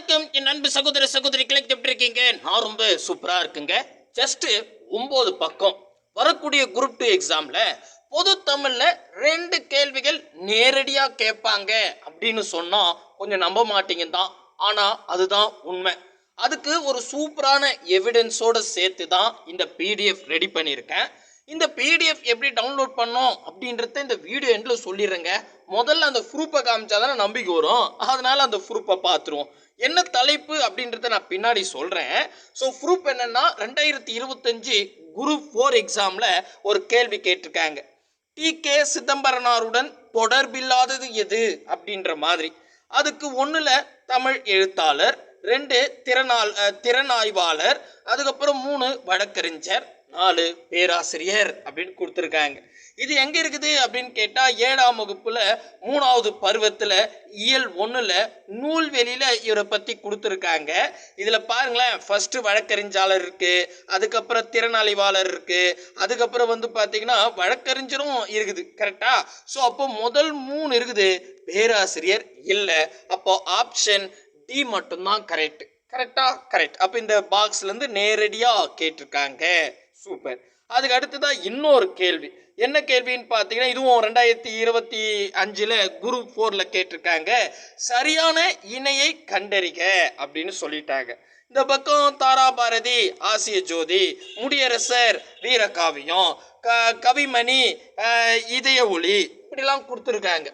வணக்கம். என் அன்பு சகோதர சகோதரிகளை எப்படி இருக்கீங்க? நான் ரொம்ப சூப்பரா இருக்குங்க. ஜஸ்ட் ஒன்பது பக்கம். வரக்கூடிய குரூப் டூ எக்ஸாம்ல பொது தமிழ்ல ரெண்டு கேள்விகள் நேரடியா கேட்பாங்க அப்படின்னு சொன்னா கொஞ்சம் நம்ப மாட்டீங்க தான் ஆனா அதுதான் உண்மை. அதுக்கு ஒரு சூப்பரான எவிடன்ஸோட சேர்த்து தான் இந்த பிடிஎஃப் ரெடி பண்ணியிருக்கேன். இந்த பிடிஎஃப் எப்படி டவுன்லோட் பண்ணோம் அப்படின்றத இந்த வீடியோ எண்டில் சொல்லிடுறேங்க. முதல்ல அந்த ப்ரூஃபை காமிச்சா தானே நம்பிக்கை வரும். அதனால் அந்த ப்ரூஃபை பார்த்துருவோம். என்ன தலைப்பு அப்படின்றத நான் பின்னாடி சொல்கிறேன் ஸோ ப்ரூஃப் என்னென்னா ரெண்டாயிரத்தி இருபத்தஞ்சு குரூப் ஃபோர் எக்ஸாமில் ஒரு கேள்வி கேட்டிருக்காங்க. டி கே சிதம்பரனாருடன் தொடர்பில்லாதது எது அப்படின்ற மாதிரி. அதுக்கு ஒன்றில் தமிழ் எழுத்தாளர் ரெண்டு திறனாள் திறனாய்வாளர் அதுக்கப்புறம் மூணு வழக்கறிஞர். நாலு பேராசிரியர் அப்படின்னு கொடுத்துருக்காங்க. இது எங்கே இருக்குது அப்படின்னு கேட்டால் ஏழாம் வகுப்பில் மூணாவது பருவத்தில் இயல் ஒன்றில் நூல்வெளியில் இவரை பற்றி கொடுத்துருக்காங்க. இதில் பாருங்களேன் ஃபஸ்ட்டு வழக்கறிஞாளர் இருக்குது அதுக்கப்புறம் திறனாளிவாளர் இருக்குது அதுக்கப்புறம் வந்து பார்த்தீங்கன்னா வழக்கறிஞரும் இருக்குது கரெக்டா ஸோ அப்போ முதல் மூணு இருக்குது பேராசிரியர் இல்லை. அப்போ ஆப்ஷன் டி மட்டும்தான் கரெக்ட் கரெக்டா கரெக்ட் அப்போ இந்த பாக்ஸ்லேருந்து நேரடியாக கேட்டிருக்காங்க. சூப்பர் அதுக்கு அடுத்ததான் இன்னொரு கேள்வி. என்ன கேள்வின்னு பார்த்தீங்கன்னா இதுவும் ரெண்டாயிரத்தி இருபத்தி அஞ்சில் குரூப் ஃபோரில் கேட்டிருக்காங்க. சரியான இணையை கண்டறிக அப்படின்னு சொல்லிட்டாங்க. இந்த பக்கம் தாராபாரதி ஆசிய ஜோதி முடியரசர் வீரகாவியம் க கவிமணி இதய ஒளி இப்படிலாம் கொடுத்துருக்காங்க.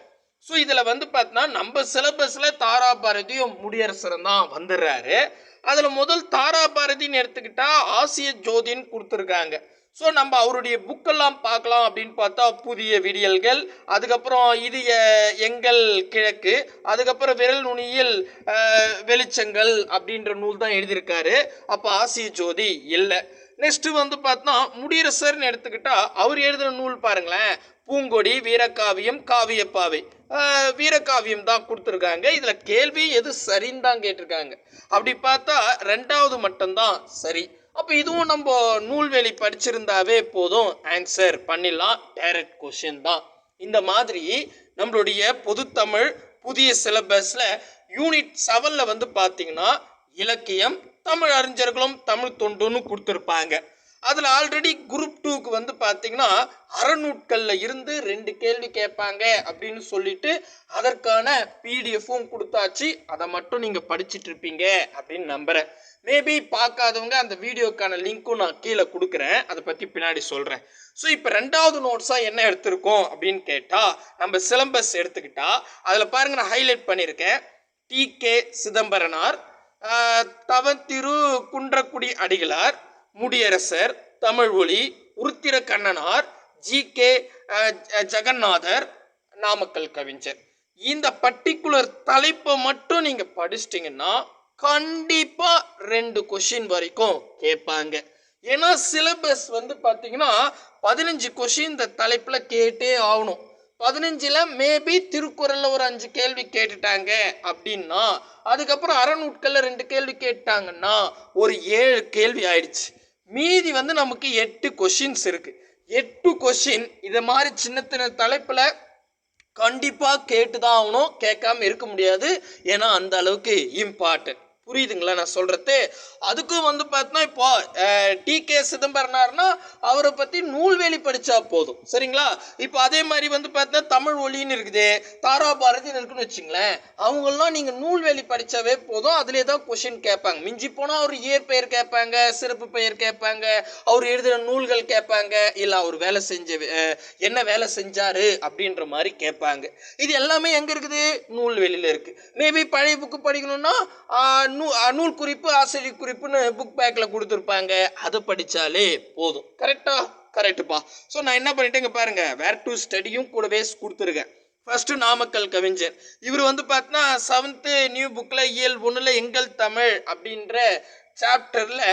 ஸோ இதில் வந்து பார்த்தீங்கன்னா நம்ம சிலபஸில் தாராபாரதியும் முடியரசரும் தான் வந்துடுறாரு அதில் முதல் தாராபாரதின்னு எடுத்துக்கிட்டால் ஆசிய ஜோதின்னு கொடுத்துருக்காங்க. ஸோ நம்ம அவருடைய புக்கெல்லாம் பார்க்கலாம் அப்படின்னு பார்த்தா புதிய விடியல்கள் அதுக்கப்புறம் இது எங்கள் கிழக்கு அதுக்கப்புறம் விரல் நுனியில் வெளிச்சங்கள் அப்படின்ற நூல் தான் எழுதியிருக்காரு. அப்போ ஆசிய ஜோதி இல்லை. நெக்ஸ்ட்டு வந்து பார்த்தோம்னா முடியரசர்னு எடுத்துக்கிட்டால் அவர் எழுதுகிற நூல் பாருங்களேன். பூங்கொடி வீரகாவியம் காவியப்பாவை. வீரக்காவியம் வீரகாவியம் தான் கொடுத்துருக்காங்க. இதில் கேள்வி எது சரின்னு தான் கேட்டிருக்காங்க. அப்படி பார்த்தா ரெண்டாவது மட்டும்தான் சரி. அப்போ இதுவும் நம்ம நூல்வெளி படிச்சிருந்தாவே போதும். ஆன்சர் பண்ணிடலாம். டைரக்ட் கொஷின் தான். இந்த மாதிரி நம்மளுடைய பொதுத்தமிழ் புதிய சிலபஸில் யூனிட் செவனில் வந்து பார்த்தீங்கன்னா இலக்கியம் தமிழ் அறிஞர்களும் தமிழ் தொண்டுன்னு கொடுத்துருப்பாங்க. அதில் ஆல்ரெடி குரூப் டூக்கு வந்து பார்த்தீங்கன்னா அறநூட்களில் இருந்து ரெண்டு கேள்வி கேட்பாங்க அப்படின்னு சொல்லிட்டு அதற்கான பிடிஎஃப்பும் கொடுத்தாச்சு. அதை மட்டும் நீங்கள் படிச்சுட்டு இருப்பீங்க அப்படின்னு நம்புகிறேன் மேபி பார்க்காதவங்க அந்த வீடியோக்கான லிங்க்கும் நான் கீழே கொடுக்குறேன். அதை பற்றி பின்னாடி சொல்கிறேன் ஸோ இப்போ ரெண்டாவது நோட்ஸாக என்ன எடுத்திருக்கோம் அப்படின்னு கேட்டால் நம்ம சிலம்பஸ் எடுத்துக்கிட்டா அதில் பாருங்கள் நான் ஹைலைட் பண்ணியிருக்கேன். டி கே சிதம்பரனார் தவத்திரு குன்றக்குடி அடிகளார் முடியரசர் தமிழ் ஒளி உருத்திர கண்ணனார் ஜி கே ஜெகநாதர் நாமக்கல் கவிஞர். இந்த பர்டிகுலர் தலைப்பை மட்டும் நீங்கள் படிச்சிட்டிங்கன்னா கண்டிப்பாக ரெண்டு கொஷின் வரைக்கும் கேட்பாங்க. ஏன்னா சிலபஸ் வந்து பார்த்தீங்கன்னா பதினஞ்சு கொஷின் இந்த தலைப்பில் கேட்டே ஆகணும். பதினஞ்சில் மேபி திருக்குறளில் ஒரு அஞ்சு கேள்வி கேட்டுட்டாங்க அப்படின்னா அதுக்கப்புறம் அறநூட்களில் ரெண்டு கேள்வி கேட்டாங்கன்னா ஒரு ஏழு கேள்வி ஆயிடுச்சு. மீதி வந்து நமக்கு எட்டு கொஷின்ஸ் இருக்குது எட்டு கொஷின் இதை மாதிரி சின்ன சின்ன தலைப்பில் கண்டிப்பாக கேட்டு தான் ஆகணும். கேட்காம இருக்க முடியாது. ஏன்னா அந்த அளவுக்கு இம்பார்ட்டன்ட் புரியுதுங்களா நான் சொல்கிறது அதுக்கும் வந்து பார்த்தோன்னா இப்போ டி கே சிதம்பரனார்னா அவரை பற்றி நூல்வேலி படித்தா போதும். சரிங்களா? இப்போ அதே மாதிரி வந்து பார்த்தா தமிழ் ஒளின்னு இருக்குது தாராபாரதின்னு இருக்குன்னு வச்சுங்களேன் அவங்கெல்லாம் நீங்கள் நூல்வேலி படித்தாவே போதும். அதிலே தான் கொஷின் கேட்பாங்க. மிஞ்சி போனால் அவர் இயற்பெயர் கேட்பாங்க சிறப்பு பெயர் கேட்பாங்க அவர் எழுதின நூல்கள் கேட்பாங்க இல்லை அவர் வேலை செஞ்ச என்ன வேலை செஞ்சார் அப்படின்ற மாதிரி கேட்பாங்க. இது எல்லாமே எங்கே இருக்குது? நூல்வெளியில் இருக்குது மேபி பழைய புக்கு படிக்கணும்னா நூ நூல் குறிப்பு ஆசிரியர் குறிப்புன்னு புக் பேக்கில் கொடுத்துருப்பாங்க. அதை படித்தாலே போதும். கரெக்டா கரெக்டுப்பா ஸோ நான் என்ன பண்ணிட்டேங்க பாருங்க. வேர் டு ஸ்டடியும் கூடவே கொடுத்துருக்கேன். ஃபர்ஸ்ட் நாமக்கல் கவிஞர். இவர் வந்து பார்த்தீங்கன்னா செவன்த்து நியூ புக்கில் இயல் ஒன்றில் எங்கள் தமிழ் அப்படின்ற சாப்டரில்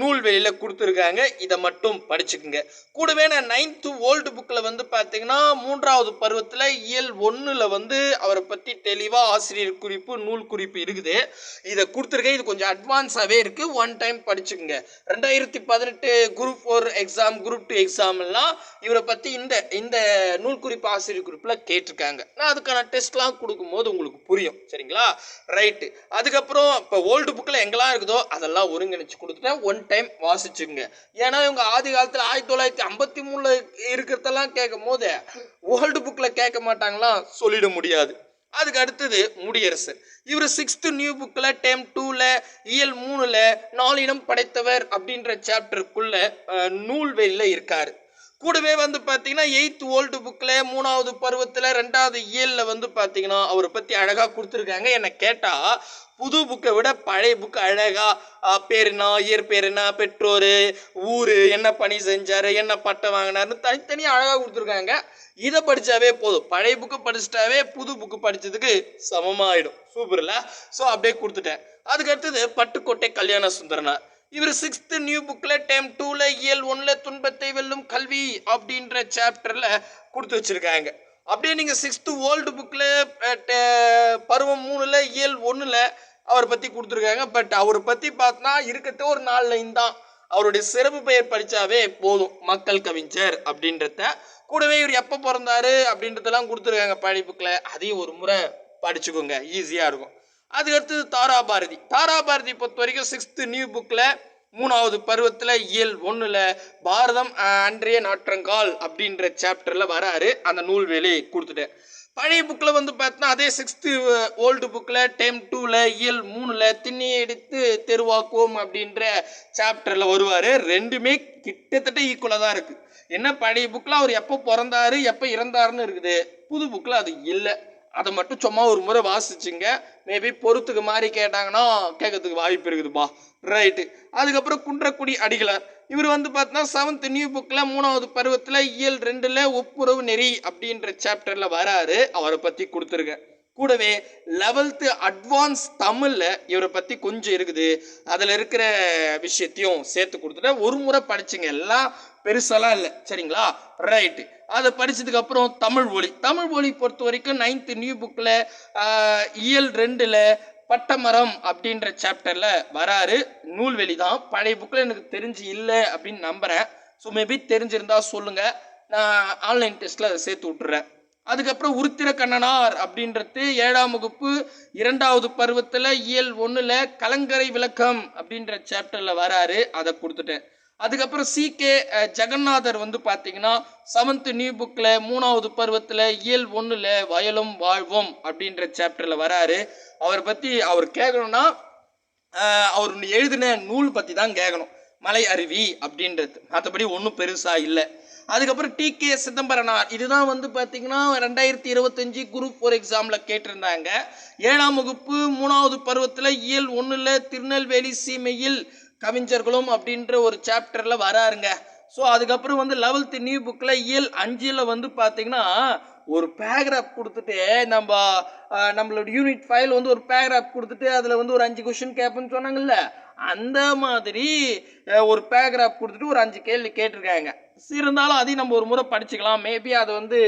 நூல்வெளியில் கொடுத்துருக்காங்க. இதை மட்டும் படிச்சுக்குங்க. கூடவே நான் நைன்த்து ஓல்டு புக்கில் வந்து பார்த்தீங்கன்னா மூன்றாவது பருவத்தில் இயல் ஒன்றில் வந்து அவரை பற்றி தெளிவாக ஆசிரியர் குறிப்பு நூல் குறிப்பு இருக்குது. இதை கொடுத்துருக்கேன். இது கொஞ்சம் அட்வான்ஸாகவே இருக்குது ஒன் டைம் படிச்சுக்குங்க. ரெண்டாயிரத்தி பதினெட்டு group four exam group two எக்ஸாம்லாம் இவரை பற்றி இந்த இந்த நூல் குறிப்பு ஆசிரியர் குறிப்பில் கேட்டிருக்காங்க. நான் அதுக்கான டெஸ்ட்லாம் கொடுக்கும்போது உங்களுக்கு புரியும். சரிங்களா? ரைட்டு அதுக்கப்புறம் இப்போ ஓல்டு புக்கில் எங்கெல்லாம் இருக்குதோ அதெல்லாம் ஒருங்கிணைச்சு கொடுத்துட்டேன். ஒன் டைம் வாசிச்சுங்க ஏன்னா இவங்க ஆதி காலத்தில் ஆயிரத்தி தொள்ளாயிரத்தி ஐம்பத்தி மூணில் இருக்கிறதெல்லாம் கேட்கும் போது ஓல்டு புக்கில் கேட்க மாட்டாங்களாம் சொல்லிட முடியாது. அதுக்கு அடுத்தது முடியரசர். இவர் சிக்ஸ்த்து நியூ புக்கில் டேம் டூவில் இயல் மூணில் நாலினம் படைத்தவர் அப்படின்ற சாப்டருக்குள்ள நூல்வெளியில் இருக்கார். கூடவே வந்து பார்த்தீங்கன்னா எயித் ஓல்டு புக்கில் மூணாவது பருவத்தில் ரெண்டாவது இயலில் வந்து பார்த்தீங்கன்னா அவரை பற்றி அழகாக கொடுத்துருக்காங்க. என்னை கேட்டால் புது புக்கை விட பழைய புக்கு அழகாக பேர் என்ன இயற்பேர் என்ன பெற்றோர் ஊர் என்ன பணி செஞ்சார் என்ன பட்டம் வாங்கினார்னு தனித்தனியாக அழகாக கொடுத்துருக்காங்க. இதை படித்தாவே போதும். பழைய புக்கு படிச்சிட்டாவே புது புக்கு படித்ததுக்கு சமமாகிடும் சூப்பரில் ஸோ அப்படியே கொடுத்துட்டேன். அதுக்கடுத்தது பட்டுக்கோட்டை கல்யாண சுந்தரனார். இவர் சிக்ஸ்த்து நியூ புக்கில் டேம் டூவில் இயல் ஒன்றில் துன்பத்தை வெல்லும் கல்வி அப்படின்ற சாப்டரில் கொடுத்து வச்சுருக்காங்க. அப்படியே நீங்கள் சிக்ஸ்த்து ஓல்டு புக்கில் பருவம் மூணில் இயல் ஒன்றில் அவரை பற்றி கொடுத்துருக்காங்க. பட் அவரை பற்றி பார்த்தா இருக்கிறத ஒரு நாலு லைன் தான். அவருடைய சிறப்பு பெயர் படித்தாவே போதும். மக்கள் கவிஞர் அப்படின்றத கூடவே இவர் எப்போ பிறந்தாரு அப்படின்றதெல்லாம் கொடுத்துருக்காங்க படிப்புக்கில் அதையும் ஒரு முறை படிச்சுக்கோங்க. ஈஸியாக இருக்கும். அதுக்கடுத்தது தாரா பாரதி தாரா பாரதி பொறுத்த வரைக்கும் சிக்ஸ்த்து நியூ புக்கில் மூணாவது பருவத்தில் இயல் ஒன்றில் பாரதம் அன்றைய நாற்றங்கால் அப்படின்ற சாப்டரில் வராரு. அந்த நூல்வேலி கொடுத்துட்டேன். பழைய புக்கில் வந்து பார்த்தோன்னா அதே சிக்ஸ்த்து ஓல்டு புக்கில் டேம் டூவில் இயல் மூணில் திண்ணியை எடுத்து தெருவாக்குவோம் அப்படின்ற சாப்டரில் வருவார். ரெண்டுமே கிட்டத்தட்ட ஈக்குவலாக தான் இருக்குது என்ன பழைய புக்கில் அவர் எப்போ பிறந்தாரு எப்போ இறந்தாருன்னு இருக்குது. புது புக்கில் அது இல்லை. அதை மட்டும் சும்மா ஒரு முறை வாசிச்சுங்க. மேபி பொறுத்துக்கு மாதிரி கேட்டாங்கன்னா கேட்கறதுக்கு வாய்ப்பு இருக்குதுப்பா. ரைட்டு அதுக்கப்புறம் குன்றக்குடி அடிகளார். இவர் வந்து பார்த்தீங்கன்னா செவன்த் நியூ புக்கில் மூணாவது பருவத்தில் இயல் ரெண்டில் ஒப்புரவு நெறி அப்படின்ற சாப்டரில் வராரு. அவரை பற்றி கொடுத்துருக்கேன். கூடவே லெவல்த்து அட்வான்ஸ் தமிழில் இவரை பற்றி கொஞ்சம் இருக்குது. அதில் இருக்கிற விஷயத்தையும் சேர்த்து கொடுத்துட்டேன். ஒரு முறை படிச்சுங்க. எல்லாம் பெருசாலாம் இல்லை. சரிங்களா? ரைட்டு அதை படித்ததுக்கு அப்புறம் தமிழ் மொழி. தமிழ் மொழி பொறுத்த வரைக்கும் நைன்த்து நியூ புக்கில் இயல் ரெண்டில் பட்டமரம் அப்படின்ற சாப்டரில் வராரு. நூல்வெளி தான். பழைய புக்கில் எனக்கு தெரிஞ்சு இல்லை அப்படின்னு நம்புகிறேன் ஸோ மேபி தெரிஞ்சிருந்தா சொல்லுங்கள் நான் ஆன்லைன் டெஸ்ட்டில் அதை சேர்த்து விட்டுறேன். அதுக்கப்புறம் உருத்திர கண்ணனார் அப்படின்றது ஏழாம் வகுப்பு இரண்டாவது பருவத்தில் இயல் ஒன்றில் கலங்கரை விளக்கம் அப்படின்ற சாப்டரில் வராரு. அதை கொடுத்துட்டேன். அதுக்கப்புறம் சி கே ஜெகநாதர் வந்து பார்த்தீங்கன்னா செவன்த் நியூ புக்கில் மூணாவது பருவத்தில் இயல் ஒன்றில் வயலும் வாழ்வும் அப்படின்ற சாப்டரில் வராரு. அவரை பற்றி அவர் கேட்கணும்னா அவர் எழுதின நூல் பற்றி தான் கேட்கணும் மலை அருவி அப்படின்றது. மற்றபடி ஒன்றும் பெருசாக இல்லை. அதுக்கப்புறம் டி கே சிதம்பரனார். இதுதான் வந்து பார்த்தீங்கன்னா ரெண்டாயிரத்தி இருபத்தஞ்சி குரூப் ஃபோர் எக்ஸாமில் கேட்டிருந்தாங்க. ஏழாம் வகுப்பு மூணாவது பருவத்தில் இயல் ஒன்றில் திருநெல்வேலி சீமையில் கவிஞர்களும் அப்படின்ற ஒரு சாப்டரில் வராருங்க. ஸோ அதுக்கப்புறம் வந்து லெவல்த்து நியூ புக்கில் இயல் அஞ்சில் வந்து பார்த்தீங்கன்னா ஒரு பேராகிராஃப் கொடுத்துட்டு நம்ம நம்மளோட யூனிட் ஃபைல் வந்து ஒரு பேராகிராஃப் கொடுத்துட்டு அதில் வந்து ஒரு அஞ்சு கொஷின் கேட்பேன்னு சொன்னாங்கல்ல. அந்த மாதிரி ஒரு பேராகிராஃப் கொடுத்துட்டு ஒரு அஞ்சு கேள்வி கேட்டிருக்காங்க. இருந்தாலும் அதையும் நம்ம ஒரு முறை படிச்சுக்கலாம். மேபி அது வந்து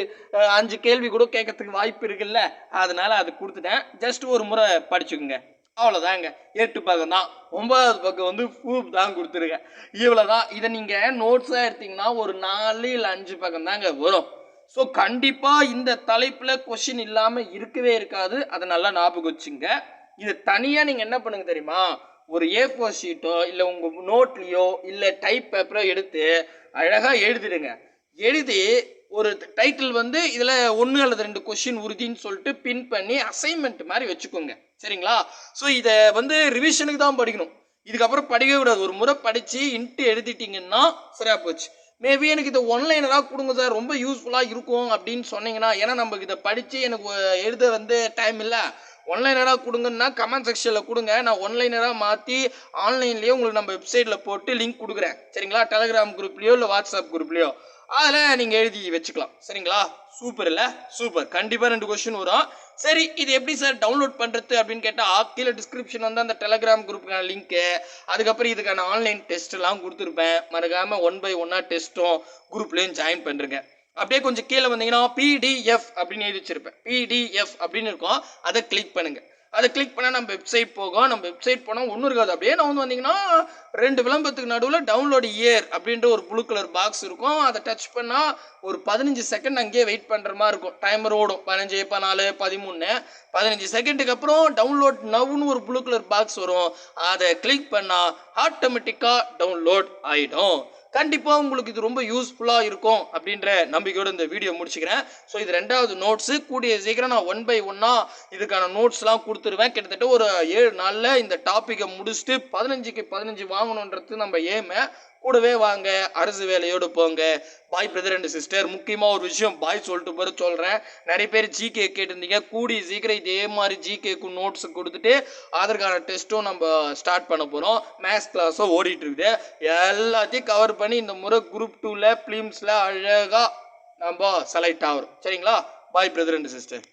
அஞ்சு கேள்வி கூட கேட்கறதுக்கு வாய்ப்பு இருக்குல்ல. அதனால அது கொடுத்துட்டேன். ஜஸ்ட் ஒரு முறை படிச்சுக்கோங்க. அவ்வளோதாங்க எட்டு பக்கம் தான். ஒன்பதாவது பக்கம் வந்து ப்ரூஃப் தான் கொடுத்துருக்கேன். இவ்வளோ தான் இதை நீங்கள் நோட்ஸாக எடுத்தீங்கன்னா ஒரு நாலு இல்லை அஞ்சு பக்கம் தாங்க வரும். ஸோ கண்டிப்பாக இந்த தலைப்பில் கொஷின் இல்லாமல் இருக்கவே இருக்காது. அதை நல்லா ஞாபகம் வச்சுங்க. இது தனியாக நீங்கள் என்ன பண்ணுங்க தெரியுமா? ஒரு ஏ ஃபோர் ஷீட்டோ இல்லை உங்கள் நோட்லேயோ இல்லை டைப் பேப்பரோ எடுத்து அழகாக எழுதிடுங்க. எழுதி ஒரு டைட்டில் வந்து இதில் ஒன்று அல்லது ரெண்டு கொஷின் உறுதின்னு சொல்லிட்டு பின் பண்ணி அசைன்மெண்ட் மாதிரி வச்சுக்கோங்க. சரிங்களா? ஸோ இதை வந்து ரிவிஷனுக்கு தான் படிக்கணும். இதுக்கப்புறம் படிக்கவே கூடாது. ஒரு முறை படித்து இன்ட்டு எழுதிட்டீங்கன்னா சரியாக போச்சு. மேபி எனக்கு இதை ஒன்லைனராக கொடுங்க சார் ரொம்ப யூஸ்ஃபுல்லாக இருக்கும் அப்படின்னு சொன்னீங்கன்னா ஏன்னா நம்ம இதை படித்து எனக்கு எழுத வந்து டைம் இல்லை. ஒன்லைனராக கொடுங்கன்னா கமெண்ட் செக்ஷனில் கொடுங்க. நான் ஒன்லைனராக மாற்றி ஆன்லைன்லேயே உங்களுக்கு நம்ம வெப்சைட்டில் போட்டு லிங்க் கொடுக்குறேன். சரிங்களா? டெலிகிராம் குரூப்லேயோ இல்லை வாட்ஸ்அப் குரூப்லேயோ அதில் நீங்கள் எழுதி வச்சுக்கலாம். சரிங்களா? சூப்பர் இல்லை? சூப்பர் கண்டிப்பாக ரெண்டு கொஷின் வரும். சரி இது எப்படி சார் டவுன்லோட் பண்ணுறது அப்படின்னு கேட்டால் கீழே டிஸ்கிரிப்ஷன் வந்து அந்த டெலகிராம் குரூப்புக்கான லிங்க்கு அதுக்கப்புறம் இதுக்கான ஆன்லைன் டெஸ்ட்லாம் கொடுத்துருப்பேன். மறக்காமல் ஒன் பை ஒன்னாக டெஸ்ட்டும் குரூப்லேயும் ஜாயின் பண்ணுறேங்க அப்படியே கொஞ்சம் கீழே வந்தீங்கன்னா பிடிஎஃப் அப்படின்னு எழுதி வச்சிருப்பேன். பிடிஎஃப் அப்படின்னு இருக்கும். அதை கிளிக் பண்ணுங்கள் அதை கிளிக் பண்ணால் நம்ம வெப்சைட் போகும். நம்ம வெப்சைட் போனால் ஒன்றும் இருக்காது. அப்படியே நான் வந்து வந்தீங்கன்னா ரெண்டு விளம்பரத்துக்கு நடுவில் டவுன்லோட் இயர் அப்படின்ற ஒரு ப்ளூ கலர் பாக்ஸ் இருக்கும். அதை டச் பண்ணால் ஒரு பதினஞ்சு செகண்ட் அங்கேயே வெயிட் பண்ணுற மாதிரி இருக்கும். டைமர் ஓடும். பதினஞ்சு பதினாலு பதிமூணு பதினஞ்சு செகண்டுக்கு அப்புறம் டவுன்லோட் நவ்னு ஒரு ப்ளூ கலர் பாக்ஸ் வரும். அதை கிளிக் பண்ணால் ஆட்டோமேட்டிக்காக டவுன்லோட் ஆகிடும் கண்டிப்பாக உங்களுக்கு இது ரொம்ப யூஸ்ஃபுல்லாக இருக்கும் அப்படின்ற நம்பிக்கையோடு இந்த வீடியோ முடிச்சுக்கிறேன். ஸோ இது ரெண்டாவது நோட்ஸு கூடிய சீக்கிரம் நான் ஒன் பை ஒன்னாக இதுக்கான நோட்ஸ்லாம் கொடுத்துருவேன். கிட்டத்தட்ட ஒரு ஏழு நாளில் இந்த டாப்பிக்கை முடிச்சுட்டு பதினஞ்சுக்கு பதினஞ்சு வாங்கணுன்றது நம்ம ஏமை கூடவே வாங்க அரசு வேலையோடு போங்க. பாய் பிரதர் அண்ட் சிஸ்டர் முக்கியமாக ஒரு விஷயம் பாய் சொல்லிட்டு போகிற சொல்கிறேன் நிறைய பேர் ஜிகே கேட்டிருந்தீங்க. கூடி சீக்கிரம் இதே மாதிரி ஜிகேக்கு நோட்ஸ் கொடுத்துட்டு அதற்கான டெஸ்ட்டும் நம்ம ஸ்டார்ட் பண்ண போகிறோம் மேக்ஸ் கிளாஸும் ஓடிட்டுருக்குது எல்லாத்தையும் கவர் பண்ணி இந்த முறை குரூப் டூவில் ஃபிலிம்ஸில் அழகாக நம்ம செலக்ட் ஆகிறோம் சரிங்களா? பாய் பிரதர் அண்ட் சிஸ்டர்